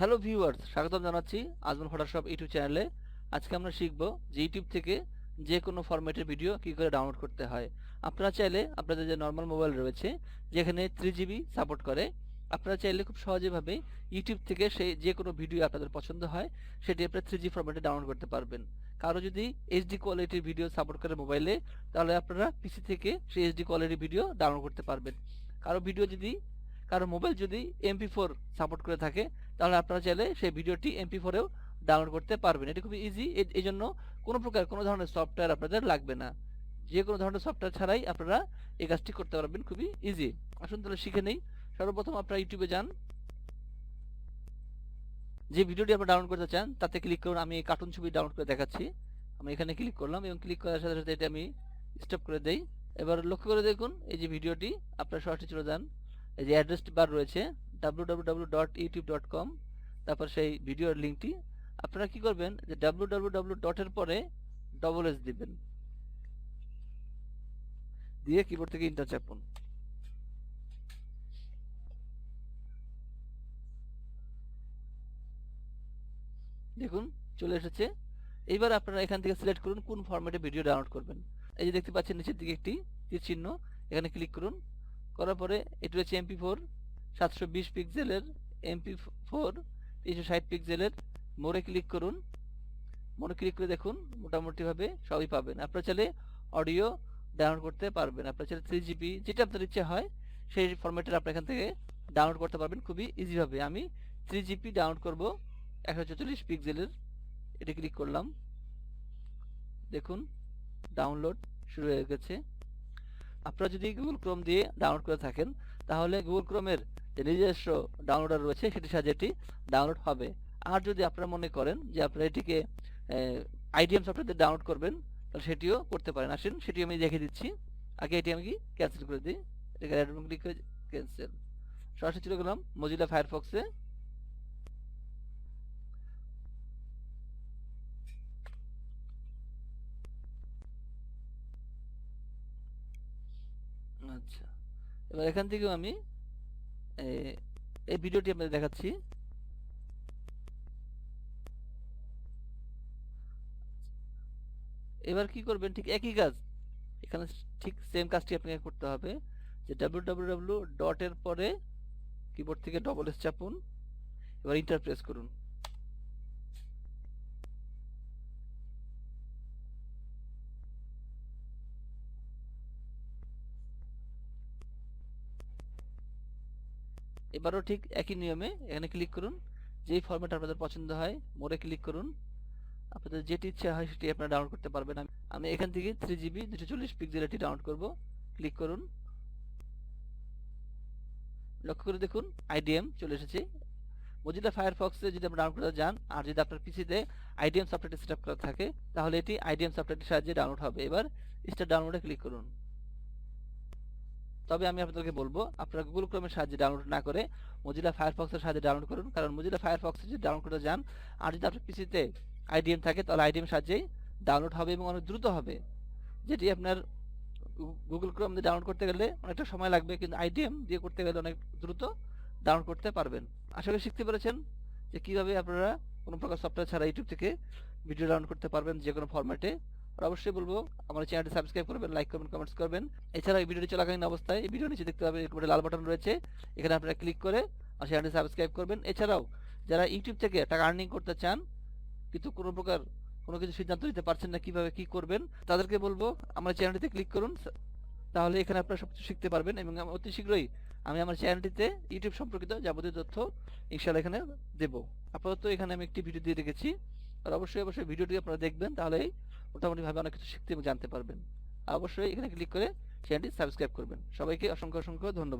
Hello viewers স্বাগতম জানাচ্ছি Ajmal Photoshop YouTube চ্যানেলে। আজকে আমরা শিখব যে ইউটিউব থেকে যে কোনো ফরম্যাটের ভিডিও কি করে ডাউনলোড করতে হয়। আপনারা চাইলে আপনাদের যে নর্মাল মোবাইল রয়েছে, যেখানে থ্রি জিবি সাপোর্ট করে, আপনারা চাইলে খুব সহজেভাবে ইউটিউব থেকে সেই যে কোনো ভিডিও আপনাদের পছন্দ হয়, সেটি আপনারা থ্রি জি ফরম্যাটে ডাউনলোড করতে পারবেন। কারও যদি এইচডি কোয়ালিটির ভিডিও সাপোর্ট করে মোবাইলে তাহলে আপনারা পিসি থেকে সেই এইচডি কোয়ালিটির ভিডিও ডাউনলোড করতে পারবেন। কারও ভিডিও যদি কারও মোবাইল যদি এমপি ফোর সাপোর্ট করে থাকে, তাহলে আপনারা চাইলে সেই ভিডিওটি এমপি ফোরেও ডাউনলোড করতে পারবেন। এটি খুবই ইজি এই জন্য কোনো প্রকার কোনো ধরনের সফটওয়্যার আপনাদের লাগবে না। যে কোনো ধরনের সফটওয়্যার ছাড়াই আপনারা এই কাজটি করতে পারবেন, খুবই ইজি আসুন তাহলে শিখে নেই। সর্বপ্রথম আপনারা ইউটিউবে যান। যে ভিডিওটি আপনারা ডাউনলোড করতে চান, তাতে ক্লিক করুন, আমি কার্টুন ছবি ডাউনলোড করে দেখাচ্ছি। আমি এখানে ক্লিক করলাম এবং ক্লিক করার সাথে সাথে এটা আমি স্টপ করে দেই। এবার লক্ষ্য করে দেখুন, এই যে ভিডিওটি, আপনারা সরাসরি চলে যান। এই যে অ্যাড্রেস বার রয়েছে, www.youtube.com তারপর সেই ভিডিওর লিঙ্কটি আপনারা কি করবেন যে www ডটের পরে ডবল এস দিবেন। দিয়ে কিবোর্ড থেকে ইন্টার চাপুন। দেখুন, চলে এসেছে। এইবার আপনারা এখান থেকে সিলেক্ট করুন কোন ফরম্যাটে ভিডিও ডাউনলোড করবেন। এই যে দেখতে পাচ্ছেন নিচের দিকে একটি তীর চিহ্ন, এখানে ক্লিক করুন। করার পরে এটি হচ্ছে এমপি ফোর সাতশো বিশ পিক্সেলের এমপি ফোর তিনশো ষাট পিক্সেলের মোড়ে ক্লিক করুন। মোড়ে ক্লিক করে দেখুন, মোটামুটিভাবে সবই পাবেন। আপনার চাইলে অডিও ডাউনলোড করতে পারবেন। আপনার চাইলে থ্রি জিবি যেটা আপনার ইচ্ছে হয়, সেই ফরম্যাটের আপনি এখান থেকে ডাউনলোড করতে পারবেন খুবই ইজিভাবে আমি থ্রি জিবি ডাউনলোড করব, একশো চল্লিশ পিক্সেলের এটা ক্লিক করলাম। দেখুন ডাউনলোড শুরু হয়ে গেছে। আপনারা যদি গুগল ক্রোম দিয়ে ডাউনলোড করে থাকেন, তাহলে গুগল ক্রোমের যে নিজস্ব ডাউনলোডার রয়েছে, সেটির সাহায্যে এটি ডাউনলোড হবে। আর যদি আপনারা মনে করেন যে আপনারা এটিকে আইডিএম সফটওয়্যার দিয়ে ডাউনলোড করবেন, তাহলে সেটিও করতে পারেন। আসেন সেটি আমি দেখে দিচ্ছি। আগে এটি আমি কি ক্যান্সেল করে দিই। এটাকে ক্যান্সেল সরাসরি চলে গেলাম মজিলা ফায়ারফক্সে আচ্ছা। এবার এখান থেকেও আমি এই ভিডিওটি আপনাদের দেখাচ্ছি। এবার কি করবেন, ঠিক একই কাজ, এখানে ঠিক সেম কাজটি আপনাকে করতে হবে, যে ডাব্লিউ ডাব্লিউ ডাব্লিউ ডটের পরে কিবোর্ড থেকে ডবল এস চাপুন, এবার ইন্টার প্রেস করুন। এবারও ঠিক একই নিয়মে এখানে ক্লিক করুন। যেই ফরম্যাট আপনাদের পছন্দ হয়, মোড়ে ক্লিক করুন। আপনাদের যেটি ইচ্ছা হয় সেটি আপনারা ডাউনলোড করতে পারবেন। আমি এখান থেকে থ্রি জিবি দুশো চল্লিশ পিক্সেল এটি ডাউনলোড করব। ক্লিক করুন। লক্ষ্য করে দেখুন আইডিএম চলে এসেছে। মজিলা ফায়ারফক্সে যদি আপনি ডাউনলোড করতে যান, আর যদি আপনার পিসিতে আইডিএম সফটওয়্যারটি সেট করা থাকে, তাহলে এটি আইডিএম সফটওয়্যারটির সাহায্যে ডাউনলোড হবে। এবার স্টার ডাউনলোডে ক্লিক করুন। তবে আমি আপনাদেরকে বলব, আপনারা গুগল ক্রোমের সাহায্যে ডাউনলোড না করে মজিলা ফায়ারফক্সের সাহায্যে ডাউনলোড করুন। কারণ মজিলা ফায়ারফক্সে যদি ডাউনলোড করতে যান, আর যদি আপনার পিসিতে আইডিএম থাকে, তাহলে আইডিএম সাহায্যেই ডাউনলোড হবে এবং অনেক দ্রুত হবে। যেটি আপনার গুগল ক্রোম দিয়ে ডাউনলোড করতে গেলে অনেকটা সময় লাগবে, কিন্তু আইডিএম দিয়ে করতে গেলে অনেক দ্রুত ডাউনলোড করতে পারবেন। আশা করি শিখতে পেরেছেন যে কীভাবে আপনারা কোনো প্রকার সফটওয়্যার ছাড়া ইউটিউব থেকে ভিডিও ডাউনলোড করতে পারবেন যে কোনো ফরম্যাটে আর অবশ্যই বলব, আমার চ্যানেলটি সাবস্ক্রাইব করবেন লাইক করবেন কমেন্টস করবেন। এছাড়া এই ভিডিওটি চলাকালীন অবস্থায়, এই ভিডিও নিচে দেখতে পাবেন এরকম লাল বাটন রয়েছে। এখানে আপনারা ক্লিক করে আমার চ্যানেলটি সাবস্ক্রাইব করবেন। এছাড়াও, যারা ইউটিউব থেকে টাকা আর্নিং করতে চান, কিন্তু কোনো প্রকার কোনো কিছু সিদ্ধান্ত নিতে পারছেন না কীভাবে কি করবেন, তাদেরকে বলব, আমার চ্যানেলটিতে ক্লিক করুন। তাহলে এখানে আপনারা সব কিছু শিখতে পারবেন এবং অতি শীঘ্রই আমি আমার চ্যানেলটিতে ইউটিউব সম্পর্কিত যাবতীয় তথ্য ইনশাল্লাহ এখানে দেব। আপাতত এখানে আমি একটি ভিডিও দিয়ে রেখেছি। আর অবশ্যই অবশ্যই ভিডিওটি আপনারা দেখবেন, তাহলেই মোটামুটিভাবে অনেক কিছু শিখতে এবং জানতে পারবেন। অবশ্যই এখানে ক্লিক করে চ্যানেলটি সাবস্ক্রাইব করবেন। সবাইকে অসংখ্য অসংখ্য ধন্যবাদ।